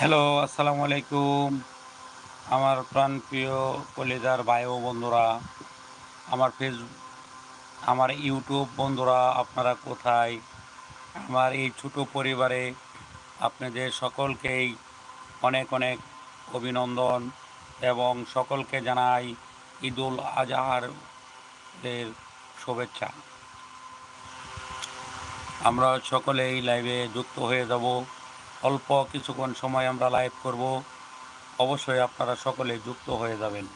Hello, আসসালামু আলাইকুম। আমার প্রাণপ্রিয় কলেজার ও বন্ধুরা, আমার ফেস আমার ইউটিউব বন্ধুরা, আপনারা কোথায়? আমার এই ছোট পরিবারে আপনাদের সকলকেই অনেক অনেক অভিনন্দন এবং সকলকে জানাই ঈদুল আজহারের শুভেচ্ছা। আমরা সকলেই লাইভে যুক্ত হয়ে যাব। অল্প কিছুক্ষণ সময় আমরা লাইভ করব। অবশ্যই আপনারা সকলে যুক্ত হয়ে যাবেন।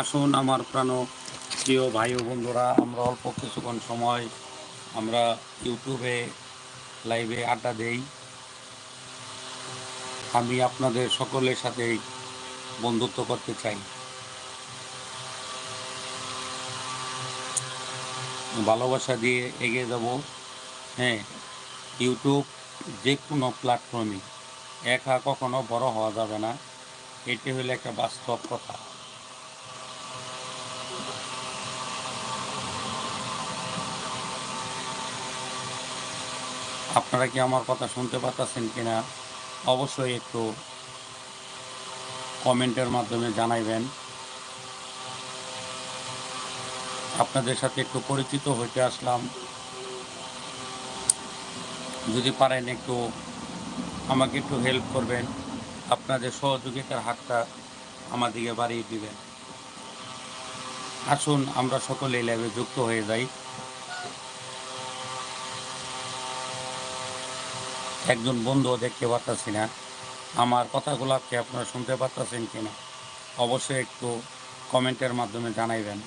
আসুন আমার প্রাণ প্রিয় ভাই ও বন্ধুরা, আমরা অল্প কিছুক্ষণ সময় আমরা ইউটিউবে, লাইভে আড্ডা দেই। আমি আপনাদের সকলের সাথেই বন্ধুত্ব করতে চাই। ভালোবাসা দিয়ে এগিয়ে যাব। হ্যাঁ ইউটিউব যে কোনো প্ল্যাটফর্মে একা কখনো বড় হওয়া যাবে না। এটি হলো একটা বাস্তব কথা। আপনারা কি আমার কথা শুনতে পাচ্ছেন কিনা, অবশ্যই একটু কমেন্টের মাধ্যমে জানাইবেন। আপনাদের সাথে একটু পরিচিত হইতে আসলাম। যদি পারেন একটু আমাকে একটু হেল্প করবেন। আপনাদের সহযোগিতার হাতটা আমাদিকে বাড়িয়ে দিবেন। আসুন, আমরা সকলে ল্যাবে যুক্ত হয়ে যাই। একজন বন্ধুও দেখতে পারতাছি না। আমার কথাগুলো কি আপনারা শুনতে পারতেছেন কিনা? অবশ্যই একটু কমেন্টের মাধ্যমে জানাইবেন।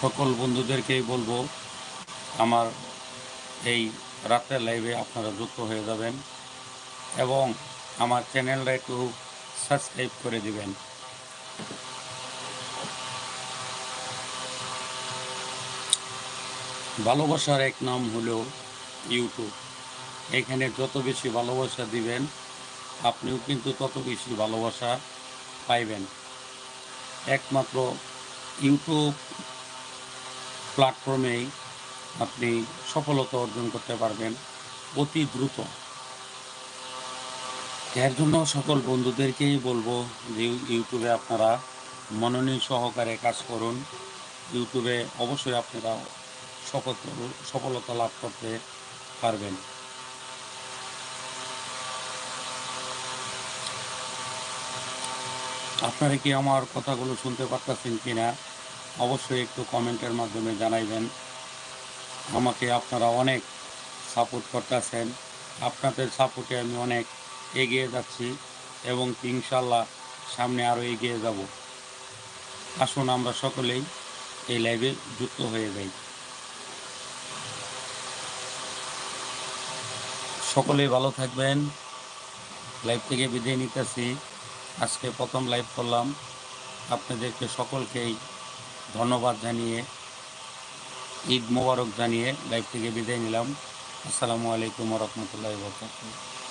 সকল বন্ধুদেরকেই বলব, আমার এই রাতের লাইভে আপনারা যুক্ত হয়ে যাবেন এবং আমার চ্যানেলটা একটু সাবস্ক্রাইব করে দিবেন। ভালোবাসার এক নাম হলো ইউটিউব এখানে যত বেশি ভালোবাসা দিবেন, আপনিও কিন্তু তত বেশি ভালোবাসা পাইবেন। একমাত্র ইউটিউব প্ল্যাটফর্মেই আপনি সফলতা অর্জন করতে পারবেন অতি দ্রুত। এর জন্য সকল বন্ধুদেরকেই বলব যে ইউটিউবে আপনারা মনোনীত সহকারে কাজ করুন। ইউটিউবে অবশ্যই আপনারা সফল, সফলতা লাভ করতে পারবেন। আপনারা কি আমার কথাগুলো শুনতে পারতেছেন কিনা? অবশ্যই একটু কমেন্টের মাধ্যমে জানাইবেন। আমাকে আপনারা অনেক সাপোর্ট করতেছেন। আপনাদের সাপোর্টে আমি অনেক এগিয়ে যাচ্ছি এবং ইনশাল্লাহ সামনে আরও এগিয়ে যাব। আসুন আমরা সকলেই এই লাইভে যুক্ত হয়ে যাই। সকলেই ভালো থাকবেন। লাইভ থেকে বিদায় নিতেছি। আজকে প্রথম লাইভ করলাম। আপনাদেরকে সকলকেই ধন্যবাদ জানিয়ে ঈদ মোবারক জানিয়ে লাইভ থেকে বিদায় নিলাম। আসসালামু আলাইকুম রহমতুল্লাহ বরকাতুহ।